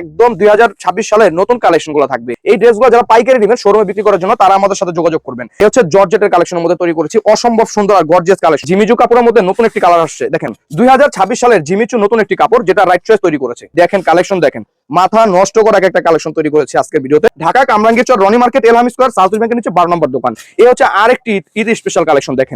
একদম দুই সালের নতুন কালেকশনগুলো থাকবে। এই ড্রেসগুলো যারা পাইকারি নেবেন শোরুমে বিক্রি করার জন্য তারা আমাদের সাথে যোগাযোগ করবেন। এই হচ্ছে জর্জেটের কালেকশনের মধ্যে তৈরি করেছি অসম্ভব সুন্দর আর গর্জিয়াস কালেকশন জিমিজু কাপড়ের মধ্যে নতুন একটি কালার আসছে। দেখেন, দুই হাজার ছাব্বিশ সালের জিমিচু নতুন একটি কাপড় যেটা রাইট চয়েস তৈরি করেছে। দেখেন কালেকশন দেখেন। মাথা নষ্ট করা একটা কালেকশন তৈরি করেছে আজকের ভিডিওতে। Dhaka Kamrangir Char Roni market, Elham square, south ব্যাংকের নিচে বারো নম্বর দোকান। এই হচ্ছে আরেকটি ঈদ স্পেশাল কালেকশন দেখেন।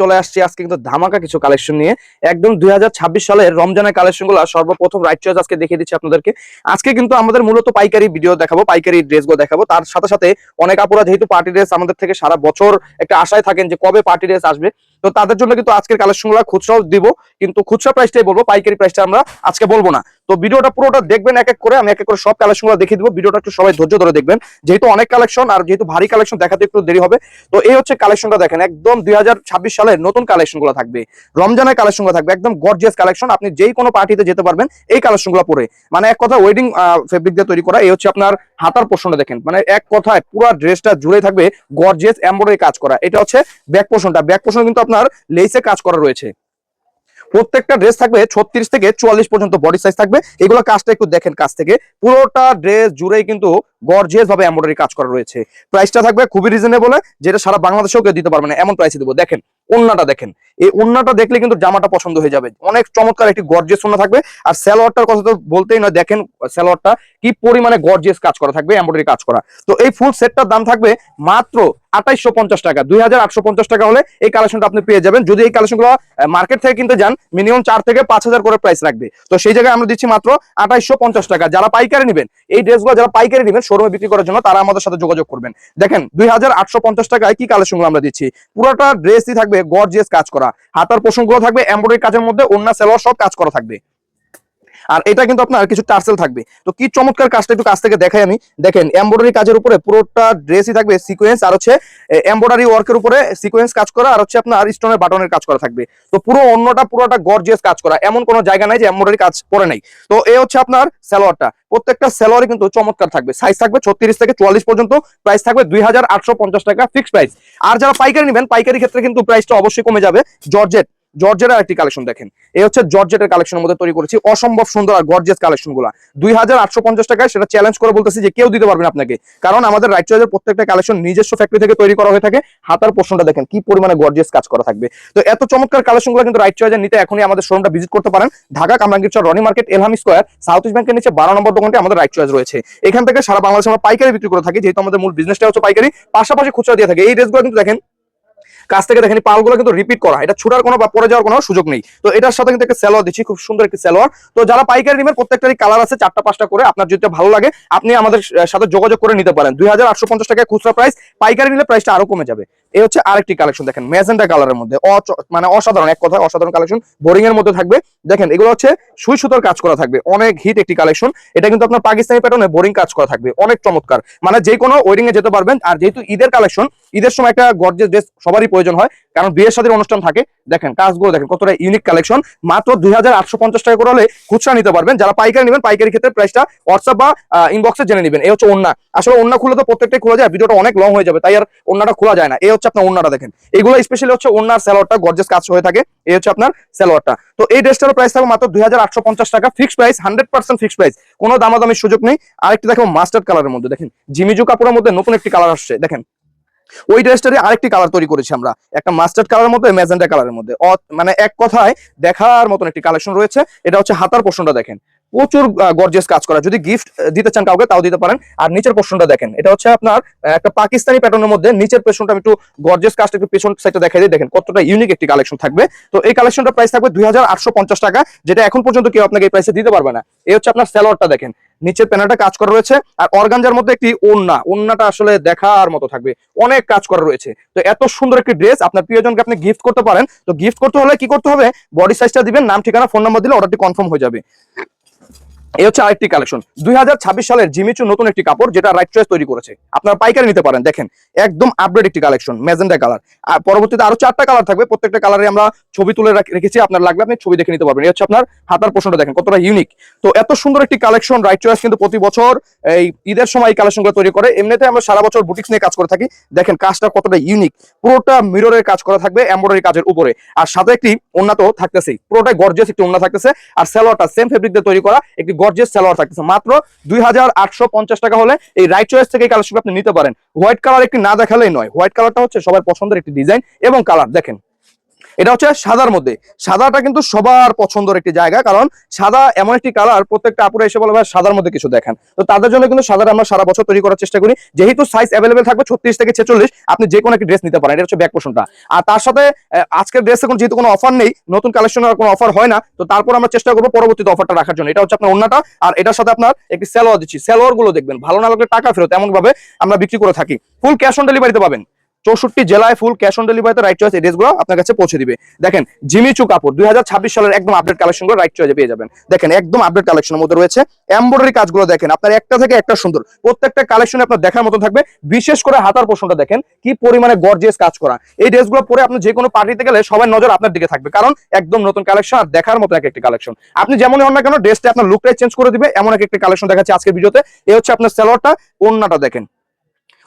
চলে আসছি আজকে কিন্তু ধামাকা কিছু কালেকশন নিয়ে। একদম দুই হাজার ছাব্বিশ সালের রমজানের কালেকশনগুলো সর্বপ্রথম রাইট চয়েস আজকে দেখিয়ে দিচ্ছি আপনাদেরকে। আজকে কিন্তু আমাদের মূলত পাইকারি ভিডিও দেখাবো, পাইকারি ড্রেসগুলো দেখাবো। তার সাথে সাথে অনেক আপুরা যেহেতু পার্টি ড্রেস আমাদের থেকে সারা বছর একটা আশায় থাকেন যে কবে পার্টি ড্রেস আসবে, তো তাদের জন্য কিন্তু আজকের কালেকশনগুলো খুচরাও দিব। কিন্তু খুচরা প্রাইসটাই বলব, পাইকারি প্রাইসটা আমরা আজকে বলব না। তো ভিডিওটা পুরোটা দেখবেন এক এক করে, আমি এক এক করে সব কালেকশনগুলো দেখিয়ে দিব। ভিডিওটা একটু সবাই ধৈর্য ধরে দেখবেন। যেহেতু অনেক কালেকশন আর যেহেতু ভারী কালেকশন দেখাতে একটু দেরি হবে। তো এই হচ্ছে কালেকশনটা দেখেন, একদম দুই হাজার ছাব্বিশ সালের নতুন কালেকশনগুলো থাকবে। রমজানের কালেকশনগুলো থাকবে, একদম গর্জিয়াস কালেকশন আপনি যেই কোনো পার্টিতে যেতে পারবেন এই কালেকশনগুলো পরে। মানে এক কথা ওয়েডিং ফেব্রিক দিয়ে তৈরি করা, এই হচ্ছে আপনার হাতার পোর্শনটা দেখেন। মানে এক কথায় পুরো ড্রেসটা জুড়ে থাকবে গর্জিয়াস এমব্রয়ডারি কাজ করা। এটা হচ্ছে ব্যাক পোর্শনটা ব্যাক পোর্শন কিন্তু আপনার লেসে কাজ করা রয়েছে। প্রত্যেকটা ড্রেস থাকবে ছত্রিশ থেকে চুয়াল্লিশ পর্যন্ত বডি সাইজ থাকবে। এগুলো কাজটা একটু দেখেন কাছ থেকে। পুরোটা ড্রেস জুড়েই কিন্তু গর্জিয়াস ভাবে এমব্রয়ডারি কাজ করা রয়েছে। প্রাইসটা থাকবে খুবই রিজনেবল যেটা সারা বাংলাদেশেও কেউ দিতে পারবে না, এমন প্রাইসে দেবো। দেখেন ওন্নাটা দেখেন। এই ওন্নাটা দেখলে কিন্তু জামাটা পছন্দ হয়ে যাবে। অনেক চমৎকার একটি গর্জিয়াস ওন্না থাকবে। আর স্যালোয়ারটার কথা তো বলতেই নয়, দেখেন স্যালোয়ারটা কি পরিমাণে গর্জিয়াস কাজ করা থাকবে এমব্রয়ডারি কাজ করা। তো এই ফুল সেটটার দাম থাকবে মাত্র আঠাইশশো পঞ্চাশ টাকা। দুই হাজার আটশো পঞ্চাশ টাকা হলে এই কালেকশনটা আপনি পেয়ে যাবেন। যদি এই কালেকশনগুলো মার্কেট থেকে কিনতে যান মিনিমাম চার থেকে পাঁচ হাজার করে প্রাইস রাখবে। তো সেই জায়গায় আমরা দিচ্ছি মাত্র আঠাইশশো পঞ্চাশ টাকা। যারা পাইকারি নেবেন, এই ড্রেসগুলো যারা পাইকারি নেবেন শোরুমে বিক্রি করার জন্য তারা আমাদের সাথে যোগাযোগ করবেন। দেখেন, দুই হাজার আটশো পঞ্চাশ টাকায় কি কালেকশনগুলো আমরা দিচ্ছি? পুরোটা ড্রেসই থাকবে গর্জিয়াস কাজ করা। হাতার প্রসঙ্গ থাকবে এমব্রয়ডারি কাজের মধ্যে অন্য সেলোয়ার সব কাজ করা থাকবে। আর এটা কিন্তু আপনার কিছু টার্সেল থাকবে। তো কি চমৎকার কাজটা একটু কাছ থেকে দেখাই আমি। দেখেন এমব্রয়ডারি কাজের উপরে পুরোটা ড্রেসই থাকবে সিকোয়েন্স আর হচ্ছে এমব্রয়ডারি ওয়ার্কের উপরে সিকোয়েন্স কাজ করা, আর হচ্ছে আপনার স্টোনের বাটনের কাজ করা থাকবে। তো পুরো অন্যটা, পুরোটা গর্জিয়াস কাজ করা। এমন কোনো জায়গা নাই যে এমব্রয়ডারি কাজ পরে নাই। তো এ হচ্ছে আপনার সালোয়ারটা। প্রত্যেকটা সালোয়ারই কিন্তু চমৎকার থাকবে। সাইজ থাকবে ছত্রিশ থেকে চুয়াল্লিশ পর্যন্ত প্রাইস থাকবে দুই হাজার আটশো পঞ্চাশ টাকা ফিক্সড প্রাইস আর যারা পাইকারি নেবেন, পাইকারি ক্ষেত্রে কিন্তু প্রাইসটা অবশ্যই কমে যাবে। জর্জেট জর্জেটের একটি কালেকশন দেখেন। এই হচ্ছে জর্জেটের কালেকশনের মধ্যে তৈরি করেছি। অসম্ভব সুন্দর আর গর্জিয়াস কালেকশনগুলা। দুই হাজার আটশো পঞ্চাশ টাকায় সেটা চ্যালেঞ্জ করে বলতেছি যে কেউ দিতে পারবেন আপনাকে। কারণ আমাদের রাইট চয়েসের প্রত্যেকটা কালেকশন নিজস্ব ফ্যাক্টরি থেকে তৈরি করা হয়ে থাকে। হাতার পোর্শনটা দেখেন, কি পরিমাণে গর্জেস কাজ করা থাকবে। তো এত চমৎকার কালেকশনগুলো কিন্তু রাইট চয়েসের নিতে এখনই আমাদের শোরুমটা ভিজিট করতে পারেন। Dhaka, Kamrangir Char, Roni market, Elham square south east ব্যাংকের নিচে বারো নম্বর দোকানটি আমাদের রাইট চয়েস রয়েছে। এখান থেকে সারা বাংলাদেশে আমরা পাইকারি বিক্রি করে থাকি, যেহেতু আমাদের মূল বিজনেসটা হচ্ছে পাইকারি। পাশাপাশি খুচরা দিয়ে থাকে। এই ড্রেসগুলো কিন্তু দেখেন কাছ থেকে দেখেন পালগুলো কিন্তু রিপিট করা। এটা ছুটার কোনো বা পরে যাওয়ার কোনো সুযোগ নেই। তো এটার সাথে কিন্তু একটা স্যালোয়ার দিচ্ছি, খুব সুন্দর একটি স্যালোয়ার তো যারা পাইকারি নেবেন প্রত্যেকটারই কালার আছে, চারটা পাঁচটা করে, আপনার যদি ভালো লাগে, আপনি আমাদের সাথে যোগাযোগ করে নিতে পারেন। দুই হাজার টাকায় খুচরা প্রাইস পাইকারি নিলে প্রাইসটা আরও কমে যাবে। এই হচ্ছে আরেকটি কালেকশন দেখেন ম্যাজেন্টা কালারের মধ্যে। মানে অসাধারণ, এক কথা অসাধারণ কালেকশন বোরিং এর মধ্যে থাকবে। দেখেন, এগুলো হচ্ছে সুই সুতোর কাজ করা থাকবে। অনেক হিট একটি কালেকশন এটা কিন্তু আপনার পাকিস্তানি প্যাটার্নে বোরিং কাজ করা থাকবে। অনেক চমৎকার। মানে যে কোনো ওয়েডিং এ যেতে পারবেন। আর যেহেতু ঈদের কালেকশন ঈদের সময় একটা গর্জেস ড্রেস সবারই প্রয়োজন হয়, কারণ বিয়ের সাথে অনুষ্ঠান থাকে। দেখেন, কাজগুলো দেখেন, কতটা ইউনিক কালেকশন মাত্র দুই হাজার আটশো পঞ্চাশ টাকা করে হলে খুচরা নিতে পারবেন। যারা পাইকারি নেবেন, পাইকারি ক্ষেত্রে প্রাইসটা হোয়াটসঅ্যাপ বা ইনবক্সে জেনে নেবেন। এই হচ্ছে ওন্না আসলে ওন্না খুলে তো প্রত্যেকটাই খোলা যায়, ভিডিওটা অনেক লং হয়ে যাবে, তাই আর অন্যটা খোলা যায় না। এই হচ্ছে আপনার ওন্নাটা দেখেন। এগুলো স্পেশালি হচ্ছে ওন্নার স্যালোয়ারটা গর্জেস কাজ হয়ে থাকে। এই হচ্ছে আপনার স্যালোয়ারটা তো এই ড্রেসটার প্রাইস থাকবে মাত্র দুই হাজার আটশো পঞ্চাশ টাকা fixed price hundred percent fix price কোনো দামাদামির সুযোগ নেই। আরেকটি দেখো মাস্টার্ড কালারের মধ্যে, দেখেন। জিমিজু কাপড়ের মধ্যে নতুন একটি কালার আসছে, দেখেন। ওই ড্রেসটারই আরেকটি কালার তৈরি করেছি আমরা। একটা মাস্টার্ড কালারের মধ্যে ম্যাজেন্টা কালারের মধ্যে। মানে এক কথায় দেখার মতন একটি কালেকশন রয়েছে। এটা হচ্ছে হাতার পোষণটা দেখেন। প্রচুর গর্জিয়াস কাজ করা। যদি গিফট দিতে চান কাউকে, তাও দিতে পারেন। আর নিচের পোর্শনটা দেখেন। এটা হচ্ছে আপনার একটা পাকিস্তানি প্যাটার্নের মধ্যে নিচের পেছনটা একটু গর্জিয়াস কাজটা একটু পেছন সাইডটা দেখাই দিই। দেখেন, কতটা ইউনিক একটি কালেকশন থাকবে। তো এই কালেকশনটা প্রাইস থাকবে দুই হাজার আটশো পঞ্চাশ টাকা, যেটা এখন পর্যন্ত কেউ আপনাকে এই প্রাইসে দিতে পারবে না। এই হচ্ছে আপনার স্যালোয়ারটা দেখেন। নিচের প্যানেলটা কাজ করা রয়েছে। আর অর্গানজার মধ্যে একটি ওন্না ওন্নাটা আসলে দেখার মতো থাকবে। অনেক কাজ করা রয়েছে। তো এত সুন্দর একটি ড্রেস আপনার প্রিয়জনকে আপনি গিফট করতে পারেন। তো গিফট করতে হলে কি করতে হবে? বডি সাইজটা দিবেন, নাম, ঠিকানা ফোন নাম্বার দিলে অর্ডারটি কনফার্ম হয়ে যাবে। এই হচ্ছে আরেকটি কালেকশন। দুই হাজার ছাব্বিশ সালের জিমিচু নতুন একটি কাপড় যেটা রাইট চয়েস তৈরি করেছে। আপনার পাইকারি নিতে পারেন, দেখেন, একদম আপডেট একটি কালেকশন ম্যাজেন্ডা কালার। আর পরবর্তীতে আরও চারটা কালার থাকবে, প্রত্যেকটা কালারে আমরা ছবি তুলে রেখেছি, আপনার লাগবে আপনি ছবি দেখে নিতে পারবেন। এই হচ্ছে আপনার হাতার পোষণটা, দেখেন, কতটা ইউনিক তো এত সুন্দর একটি কালেকশন রাইট চয়েস কিন্তু প্রতি বছর এই ঈদের সময় এই কালেকশনগুলো তৈরি করে। এমনিতে আমরা সারা বছর বুটিক্স নিয়ে কাজ করে থাকি। দেখেন, কাজটা কতটা ইউনিক পুরোটা মিররের কাজ করা থাকবে এমব্রয়ডারি কাজের উপরে। আর সাথে একটি উন্নত থাকতেছেই, পুরোটাই গর্জিয়াস একটি উন্নত থাকতেছে। আর সেলোয়ারটা সেম ফেব্রিক দিয়ে তৈরি করা, একটি গর্জেস সালোয়ার থাকতেছে। মাত্র দুই হাজার আটশো পঞ্চাশ টাকা হলে এই রাইট চয়েস থেকে কালার কালারশিপ আপনি নিতে পারেন। হোয়াইট কালার একটি না দেখালেই নয়। হোয়াইট কালারটা হচ্ছে সবার পছন্দের একটি ডিজাইন এবং কালার দেখেন এটা হচ্ছে সাদার মধ্যে। সাদাটা কিন্তু সবার পছন্দের একটি জায়গা, কারণ সাদা এমন একটি কালার প্রত্যেকটা আপুরে এসে বলে সাদার মধ্যে কিছু দেখেন। তো তাদের জন্য কিন্তু সাদাটা আমরা সারা বছর তৈরি করার চেষ্টা করি। যেহেতু সাইজ অ্যাভেলেবেল থাকবে ছত্রিশ থেকে ছেচল্লিশ, আপনি যে কোনো একটি ড্রেস নিতে পারেন, এটা হচ্ছে ব্যাক পোষণটা আর তার সাথে আজকের ড্রেস এখন যেহেতু কোনো অফার নেই, নতুন কালেকশনের কোনো অফার হয় না, তো তারপর আমরা চেষ্টা করব পরবর্তীতে অফারটা রাখার জন্য। এটা হচ্ছে আপনার অন্যটা আর এটার সাথে আপনার একটি স্যালোয়ার দিচ্ছি। স্যালোয়ারগুলো দেখবেন, ভালো না লাগলে টাকা ফেরত এমন ভাবে আমরা বিক্রি করে থাকি। ফুল ক্যাশ অন ডেলিভারিতে পাবেন। চৌষট্টি জেলায় ফুল ক্যাশ অন ডেলিভারিতে রাইট চয়েস এই ড্রেসগুলো আপনার কাছে পৌঁছে দিবে। দেখেন জিমিচু কাপড় দুই হাজার ছাব্বিশ সালের একদম আপডেট কালেকশনগুলো রাইট চয়েসে পেয়ে যাবেন। দেখেন, একদম আপডেট কালেকশনের মধ্যে রয়েছে। এমব্রয়ডারি কাজগুলো দেখেন, আপনার একটা থেকে একটা সুন্দর, প্রত্যেকটা কালেকশন আপনার দেখার মতো থাকবে। বিশেষ করে হাতার পোষণটা দেখেন, কি পরিমাণে গর্জিয়াস কাজ করা। এই ড্রেসগুলো পরে আপনি যে কোনো পার্টিতে গেলে সবার নজর আপনার দিকে থাকবে, কারণ একদম নতুন কালেকশন আর দেখার মতো এক একটি কালেকশন আপনি যেমনই হন না কেন ড্রেসটা আপনার লুকটাই চেঞ্জ করে দিবে, এমন এক একটি কালেকশন দেখাচ্ছে আজকের ভিডিওতে। এই হচ্ছে আপনার স্যালোয়ারটা ওন্নাটা দেখেন।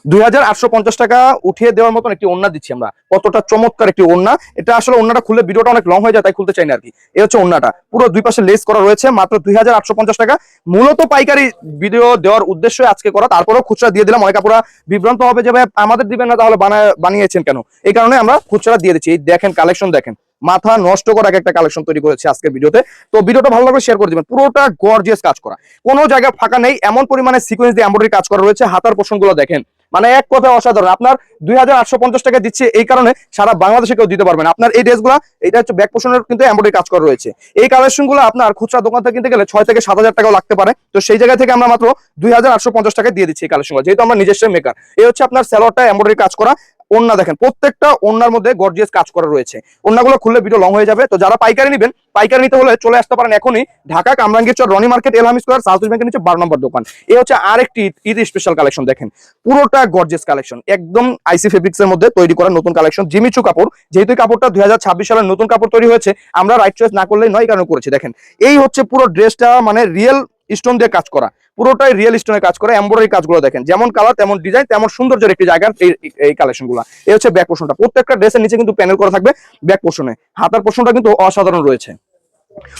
দুই হাজার আটশো পঞ্চাশ টাকা উঠিয়ে দেওয়ার মতন একটি ওন্না দিচ্ছি আমরা। কতটা চমৎকার একটি ওন্না এটা আসলে ওন্নাটা খুলে ভিডিওটা অনেক লং হয়ে যায়, তাই খুলতে চাই না আর কি। এই হচ্ছে ওন্নাটা পুরো দুই পাশে লেস করা রয়েছে, মাত্র দুই হাজার আটশো পঞ্চাশ টাকা। মূলত পাইকারি ভিডিও দেওয়ার উদ্দেশ্য আজকে করা। তারপরেও খুচরা দিয়ে দিলাম। অনেক আপুরা বিভ্রান্ত হবে যে, ভাই, আমাদের দিবেন না, তাহলে বানায়, বানিয়েছেন কেন? এই কারণে আমরা খুচরা দিয়ে দিচ্ছি। দেখেন কালেকশন দেখেন। মাথা নষ্ট করা এক একটা কালেকশন তৈরি করেছে আজকের ভিডিওতে তো। ভিডিওটা ভালো লাগলে শেয়ার করে দিবেন। পুরোটা গর্জিয়াস কাজ করা। কোনো জায়গায় ফাঁকা নেই। এমন পরিমাণে সিকোয়েন্স দিয়ে এমব্রয়ডারি কাজ করা রয়েছে। হাতার পোষণগুলো দেখেন। মানে এক কথা অসাধারণ। আপনার দুই হাজার আটশো পঞ্চাশ টাকা দিচ্ছে এই কারণে সারা বাংলাদেশে কেউ দিতে পারবেন আপনার এই ড্রেসগুলো, এটা হচ্ছে ব্যাক পোষণের কিন্তু এমব্রয়ডারি কাজ করা রয়েছে। এই কালেকশনগুলো আপনার খুচরা দোকান থেকে কিনতে গেলে ছয় থেকে সাত হাজার টাকাও লাগতে পারে। তো সেই জায়গা থেকে আমরা মাত্র দুই হাজার আটশো পঞ্চাশ টাকা দিয়ে দিচ্ছি এই কালেকশনগুলো যেহেতু আমরা নিজস্ব মেকার এই হচ্ছে আপনার স্যালোয়ারটা এমব্রয়ডারি কাজ করা। ওন্না দেখেন, প্রত্যেকটা ওন্নার মধ্যে গর্জিয়াস কাজ করা রয়েছে। ওন্নাগুলো খুললে ভিডিও লং হয়ে যাবে। তো যারা পাইকারি নেবেন, পাইকারি নিতে হলে চলে আসতে পারেন এখনই Dhaka Kamrangir Char Roni market Elham square, south ব্যাংকের নিচে বারো নম্বর দোকান। এ হচ্ছে আরেকটি ঈদ স্পেশাল কালেকশন দেখেন। পুরোটা গর্জিয়াস কালেকশন একদম আইসি ফেব্রিক্স এর মধ্যে তৈরি করা নতুন কালেকশন জিমিচু কাপড়। যেহেতু কাপড়টা দুই হাজার ছাব্বিশ সালের নতুন কাপড় তৈরি হয়েছে, আমরা রাইট চয়েস না করলেই নয় কারণে করেছি। দেখেন, এই হচ্ছে পুরো ড্রেসটা মানে রিয়েল স্টোন দিয়ে কাজ করা। পুরোটাই রিয়েল স্টোনের কাজ করা এম্বরারি কাজগুলো দেখেন। যেমন কালার তেমন ডিজাইন তেমন সৌন্দর্যের একটি জায়গার এই এই কালেকশনগুলো এই হচ্ছে ব্যাক পোর্শনটা প্রত্যেকটা ড্রেসের নিচে কিন্তু প্যানেল করা থাকবে ব্যাক পোর্শনে হাতার পোর্শনটা কিন্তু অসাধারণ রয়েছে।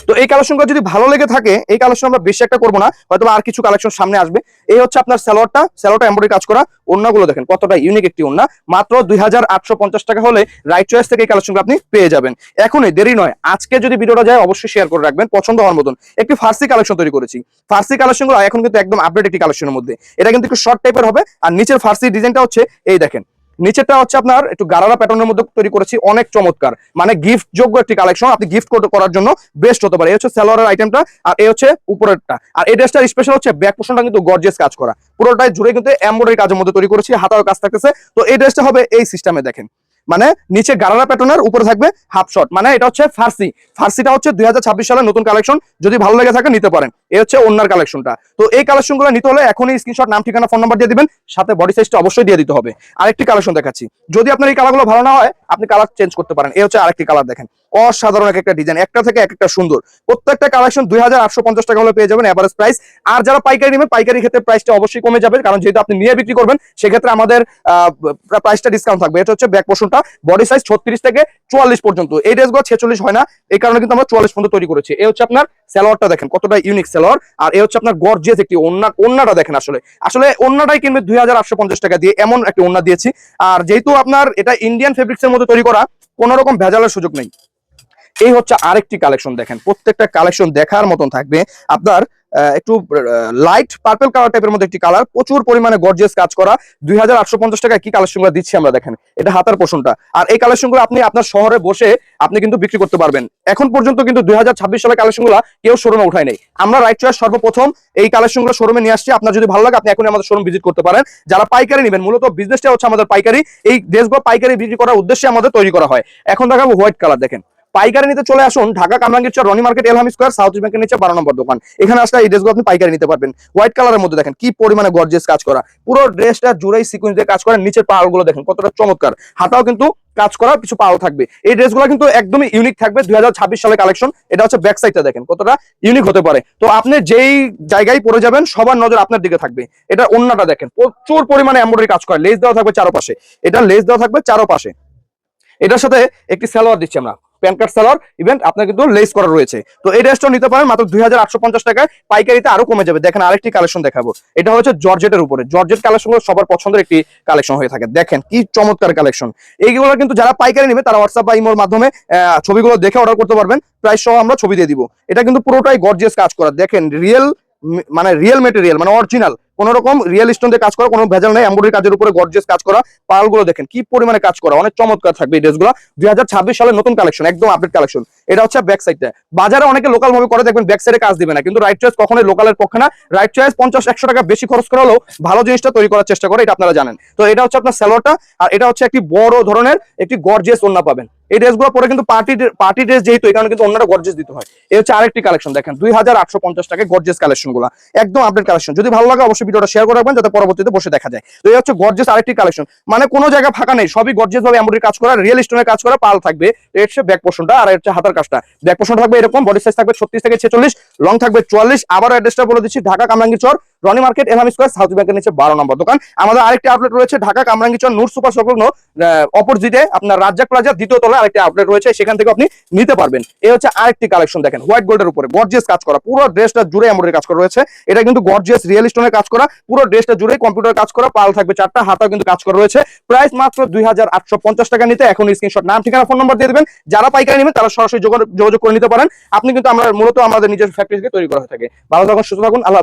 তো এই কালেকশনগুলো যদি ভালো লেগে থাকে, এই কালেকশন আমরা বেশি একটা করব না হয়তো আর কিছু কালেকশন সামনে আসবে। এই হচ্ছে আপনার স্যালোয়ারটা স্যালোয়ারটা এমব্রয়ডারি কাজ করা ওন্নাগুলো দেখেন, কতটা ইউনিক একটি ওন্না মাত্র দুই হাজার আটশো পঞ্চাশ টাকা হলে রাইট চয়েস থেকে এই কালেকশনগুলো আপনি পেয়ে যাবেন। এখনই, দেরি নয়, আজকে যদি ভিডিওটা যায়, অবশ্যই শেয়ার করে রাখবেন, পছন্দ হওয়ার মতন। একটি ফার্সি কালেকশন তৈরি করেছি। ফার্সি কালেকশনগুলো এখন কিন্তু একদম আপডেট একটি কালেকশনের মধ্যে। এটা কিন্তু একটু শর্ট টাইপের হবে, আর নিচের ফার্সি ডিজাইনটা হচ্ছে এই দেখেন। নিচেরটা হচ্ছে আপনার একটু গারারা প্যাটার্নের মধ্যে তৈরি করেছি, অনেক চমৎকার। মানে গিফট যোগ্য একটি কালেকশন আপনি গিফট করার জন্য বেস্ট হতে পারে। এই হচ্ছে সালোয়ারের আইটেমটা আর এই হচ্ছে উপরেরটা। আর এই ড্রেসটার স্পেশাল হচ্ছে ব্যাক পোর্শনটা কিন্তু গর্জিয়াস কাজ করা। পুরোটাই জুড়ে কিন্তু এমব্রয়ডারি কাজের মধ্যে তৈরি করেছি হাতাও কাজ থাকতেছে। তো এই ড্রেসটা হবে এই সিস্টেমে দেখেন। মানে নিচে গারারা প্যাটার্নের উপরে থাকবে হাফ শর্ট মানে এটা হচ্ছে ফার্সি। ফার্সিটা হচ্ছে দুই হাজার ছাব্বিশ সালের নতুন কালেকশন যদি ভালো লেগে থাকে নিতে পারেন। এ হচ্ছে অন্যার কালেকশনটা তো এই কালেকশনগুলো নিতে হলে এখনই স্ক্রিনশট নাম, ঠিকানা ফোন নাম্বার দিয়ে দিবেন। সাথে বডি সাইজটা অবশ্যই দিয়ে দিতে হবে। আরেকটি কালেকশন দেখাচ্ছি। যদি আপনার এই কালারগুলো ভালো না হয় আপনি কালার চেঞ্জ করতে পারেন। এই হচ্ছে আরেকটি কালার দেখেন। অসাধারণ এক একটা ডিজাইন একটা থেকে এক একটা সুন্দর। প্রত্যেকটা কালেকশন দুই হাজার আটশো পঞ্চাশ টাকা হলে পেয়ে যাবেন এভারেজ প্রাইস আর যারা পাইকারি নেবেন, পাইকারি ক্ষেত্রে প্রাইসটা অবশ্যই কমে যাবে। কারণ যেহেতু আপনি নিয়ে বিক্রি করবেন, সেক্ষেত্রে আমাদের প্রাইসটা ডিসকাউন্ট থাকবে। এটা হচ্ছে ব্যাক পোর্শনটা বডি সাইজ ছত্রিশ থেকে চুয়াল্লিশ পর্যন্ত। এই ড্রেসগুলো ছেচল্লিশ হয় না। এই কারণে কিন্তু আমরা চুয়াল্লিশ পর্যন্ত তৈরি করেছি। এই হচ্ছে আপনার স্যালোয়ারটা দেখেন, কতটা ইউনিক স্যালোয়ার আর এই হচ্ছে আপনার গর্জিয়াস একটি ওন্না, ওন্নাটা দেখেন আসলে। আসলে ওন্নাটাই কিনবে দুই হাজার আটশো পঞ্চাশ টাকা দিয়ে। এমন একটি ওন্না দিয়েছি। আর যেহেতু আপনার এটা ইন্ডিয়ান ফেব্রিক্স এর মধ্যে তৈরি করা কোনো রকম ভেজালের সুযোগ নেই। এই হচ্ছে আরেকটি কালেকশন দেখেন। প্রত্যেকটা কালেকশন দেখার মতন থাকবে। আপনার একটু লাইট পার্পল কালার টাইপের মধ্যে একটি কালার প্রচুর পরিমাণে গর্জিয়াস কাজ করা। দুই টাকায় কি কালেকশনগুলো দিচ্ছি আমরা দেখেন? এটা হাতার পোষণটা। আর এই কালেকশনগুলো আপনি আপনার শহরে বসে আপনি কিন্তু বিক্রি করতে পারবেন। এখন পর্যন্ত কিন্তু দুই সালের কালেকশনগুলো কেউ শোরুমে উঠায় নাই। আমরা রাইট চয়েস সর্বপ্রথম এই কালেকশনগুলো শোরুমে নিয়ে আসছি। আপনার যদি ভালো লাগে, আপনি এখনই আমাদের শোরুম ভিজিট করতে পারেন। যারা পাইকারি নেবেন, মূলত বিজনেসটা হচ্ছে আমাদের পাইকারি। এই ড্রেসগুলো পাইকারি বিক্রি করার উদ্দেশ্যে আমাদের তৈরি করা হয়। এখন দেখাবো হোয়াইট কালার দেখেন। পাইকারি নিতে চলে আসুন Dhaka Kamrangir Char, Roni market, Elham square, south ব্যাংকের নিচে বারো নম্বর দোকান। এখানে আসলে এই ড্রেসগুলো আপনি পাইকারি নিতে পারবেন। হোয়াইট কালারের মধ্যে দেখেন কি পরিমাণে গর্জেস কাজ করা। পুরো ড্রেসটা জুড়েই সিকুয়েন্স দিয়ে কাজ করা, নিচের পাড়গুলো দেখেন কতটা চমৎকার। হাতাও কিন্তু কাজ করা, কিছু পাও থাকবে। এই ড্রেসগুলো কিন্তু একদমই ইউনিক থাকবে, দুই হাজার ছাব্বিশ সালে কালেকশন এটা হচ্ছে ব্যাক সাইডটা দেখেন, কতটা ইউনিক হতে পারে। তো আপনি যেই জায়গায় পড়ে যাবেন, সবার নজর আপনার দিকে থাকবে। এটা অন্যটা দেখেন, প্রচুর পরিমাণে এমব্রয়ডারি কাজ করে লেস দেওয়া থাকবে চারপাশে। এটা লেস দেওয়া থাকবে চারপাশে। এটার সাথে একটি সালোয়ার দিচ্ছি আমরা। প্যান কার্ড সালোয়ার ইভেন আপনার কিন্তু লেস করা রয়েছে। তো এই ড্রেসটাও নিতে পারেন মাত্র দুই হাজার আটশো পঞ্চাশ টাকায়। পাইকারিতে আরও কমে যাবে। দেখেন আরেকটি কালেকশন দেখাবো। এটা হচ্ছে জর্জেটের উপরে। জর্জেট কালেকশন সবার পছন্দের একটি কালেকশন হয়ে থাকে। দেখেন কি চমৎকার কালেকশন এইগুলো কিন্তু যারা পাইকারি নেবে, তারা হোয়াটসঅ্যাপ বা ইমোর মাধ্যমে ছবিগুলো দেখে অর্ডার করতে পারবেন। প্রাইস সহ আমরা ছবি দিয়ে দিব। এটা কিন্তু পুরোটাই গর্জিয়াস কাজ করা। দেখেন রিয়েল মানে রিয়েল মেটেরিয়াল মানে অরিজিনাল কোন রকম রিয়েল স্টোন দিয়ে কাজ করা, কোনো ভেজাল নেই এমব্রয়ডারি কাজের উপরে গর্জেস কাজ করা। পালগুলো দেখেন, কি পরিমাণে কাজ করা, অনেক চমৎকার থাকবে এই ড্রেসগুলো দুই হাজার ছাব্বিশ নতুন কালেকশন একদম আপডেট কালেকশন এটা হচ্ছে ব্যাক সাইডটা বাজারে অনেকে লোকাল ভাবে করে, দেখবেন ব্যাক সাইডে কাজ দিবে না। কিন্তু রাইট চয়েস কখনোই লোকালের পক্ষে না। রাইট চয়েস পঞ্চাশ, একশো টাকা বেশি খরচ করা হলেও ভালো জিনিসটা তৈরি করার চেষ্টা করে, এটা আপনারা জানেন। তো এটা হচ্ছে আপনার স্যালোয়ারটা আর এটা হচ্ছে একটি বড় ধরনের, একটি গর্জেস ওন্না পাবেন। এই ড্রেসগুলো পরে কিন্তু পার্টি পার্টি ড্রেস যেহেতু কারণে কিন্তু অন্যরা গর্জিয়াস দিতে হয়। এই হচ্ছে আরেকটি কালেকশন দেখেন, দুই হাজার আটশো পঞ্চাশ টাকায় গর্জিয়াস কালেকশনগুলো। একদম আপডেট কালেকশন যদি ভালো লাগে, অবশ্যই ভিডিওটা শেয়ার করে রাখবেন, যাতে পরবর্তীতে বসে দেখা যায়। তো এই হচ্ছে গর্জিয়াস আরেকটি কালেকশন মানে কোনো জায়গা ফাঁকা নেই, সবই গর্জেস ভাবে এমব্রয়ডারি কাজ করা রিয়েল স্টোনের কাজ করা, পাল থাকবে এই হচ্ছে ব্যাক পোর্শনটা আর হচ্ছে হাতার কাজটা। ব্যাক পোর্শন থাকবে এরকম বডি সাইজ থাকবে ছত্রিশ থেকে ছেচল্লিশ লং থাকবে চুয়াল্লিশ। আবার অ্যাড্রেসটা বলে দিচ্ছি Dhaka Kamrangi Char Roni market, Elham square, south ব্যাংকের নিচে বারো নম্বর দোকান। আমাদের আরেকটি আউটলেট রয়েছে, ঢাকা, কামরাঙ্গি, চর, নূর, সুপার সংলগ্ন অপোজিটে আপনার রাজ্জাক প্লাজা, দ্বিতীয় তলায় আরেকটি আউটলেট রয়েছে, সেখান থেকে আপনি নিতে পারবেন। এই হচ্ছে আরেকটি কালেকশন দেখেন হোয়াইট গোল্ডের উপরে গর্জিয়াস কাজ করা, পুরো ড্রেসটা জুড়ে এমব্রয়ডারি কাজ করা রয়েছে। এটা কিন্তু গর্জিয়াস রিয়েল স্টোনের কাজ করা, পুরো ড্রেসটা জুড়ে কম্পিউটার কাজ করা, পাল থাকবে চারটা, হাতাও কিন্তু কাজ করা রয়েছে। প্রাইস মাত্র দুই হাজার আটশো পঞ্চাশ টাকা নিতে এখন স্ক্রিনশট নাম, ঠিকানা ফোন নম্বর দিয়ে দেবেন। যারা পাইকারি নেবেন, তারা সরাসরি যোগাযোগ করে নিতে পারেন। আপনি কিন্তু আমরা মূলত আমাদের নিজের ফ্যাক্টরি থেকে তৈরি করা থাকে। ভালো থাকুন, সুস্থ থাকুন, আল্লাহ